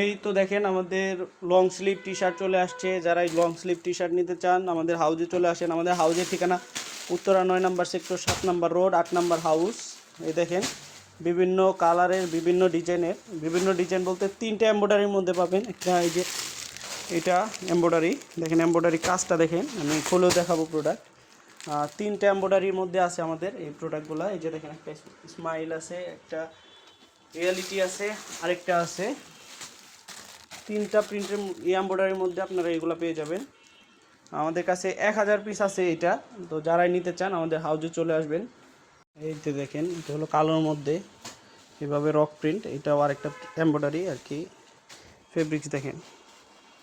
এই তো দেখেন আমাদের লং স্লিভ টি শার্ট চলে আসছে। যারা এই লং স্লিভ টি শার্ট নিতে চান, আমাদের হাউজে চলে আসেন। আমাদের হাউজের ঠিকানা উত্তরা নয় নাম্বার সেক্টর সাত নাম্বার রোড আট নাম্বার হাউস এই দেখেন, বিভিন্ন কালারের বিভিন্ন ডিজাইনের বিভিন্ন ডিজাইন বলতে তিনটে এম্ব্রয়ডারির মধ্যে পাবেন। একটা এই যে, এটা এম্ব্রয়ডারি দেখেন এম্ব্রয়ডারি কাজটা দেখেন, আমি খুলেও দেখাবো প্রোডাক্ট তিনটে এম্ব্রয়ডারির মধ্যে আছে আমাদের এই প্রোডাক্টগুলো এই যে দেখেন, একটা স্মাইল আছে, একটা রিয়ালিটি আছে, আরেকটা আছে। তিনটা প্রিন্টের এম্ব্রয়ডারির মধ্যে আপনারা এগুলো পেয়ে যাবেন। আমাদের কাছে এক হাজার পিস আছে এটা। তো যারাই নিতে চান, আমাদের হাউজে চলে আসবেন। এই যে দেখেন, এটা হলো কালোর মধ্যে। এভাবে রক প্রিন্ট এটাও আরেকটা এম্ব্রয়ডারি আর কি। ফেব্রিক্স দেখেন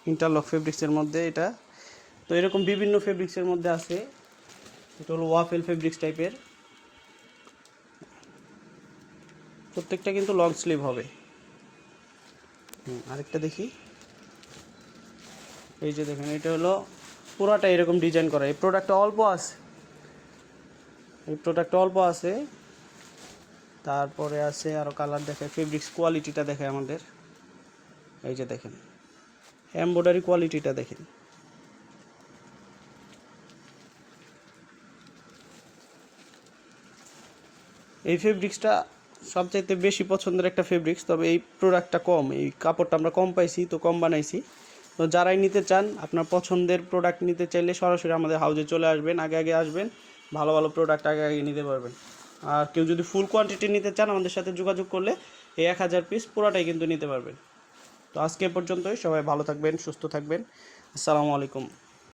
ইন্টারলক ফেব্রিক্সের মধ্যে এটা। তো এরকম বিভিন্ন ফেব্রিক্সের মধ্যে আছে। এটা হলো ওয়াফেল ফেব্রিক্স টাইপের প্রত্যেকটা কিন্তু লং স্লিভ হবে। আরেকটা দেখি। এই যে দেখেন, এটা হলো পুরাটা এরকম ডিজাইন করা। এই প্রোডাক্টটা অল্প আছে। এই প্রোডাক্ট অল্প আছে। তারপরে আছে আরও কালার দেখে ফেব্রিক্স কোয়ালিটিটা দেখে আমাদের। এই যে দেখেন এমব্রয়ডারি কোয়ালিটিটা দেখেন। এই ফেব্রিক্সটা সবচাইতে বেশি পছন্দের একটা ফেব্রিক্স তবে এই প্রোডাক্টটা কম, এই কাপড়টা আমরা কম পাইছি, তো কম বানাইছি। তো যারাই নিতে চান, আপনার পছন্দের প্রোডাক্ট নিতে চাইলে সরাসরি আমাদের হাউজে চলে আসবেন, আগে আগে আসবেন, ভালো ভালো প্রোডাক্ট আগে আগে নিতে পারবেন। আর কেউ যদি ফুল কোয়ান্টিটি নিতে চান, আমাদের সাথে যোগাযোগ করলে এই এক হাজার পিস পুরোটাই কিন্তু নিতে পারবেন। তো আজকে পর্যন্তই, সবাই ভালো থাকবেন, সুস্থ থাকবেন। আসসালামু আলাইকুম।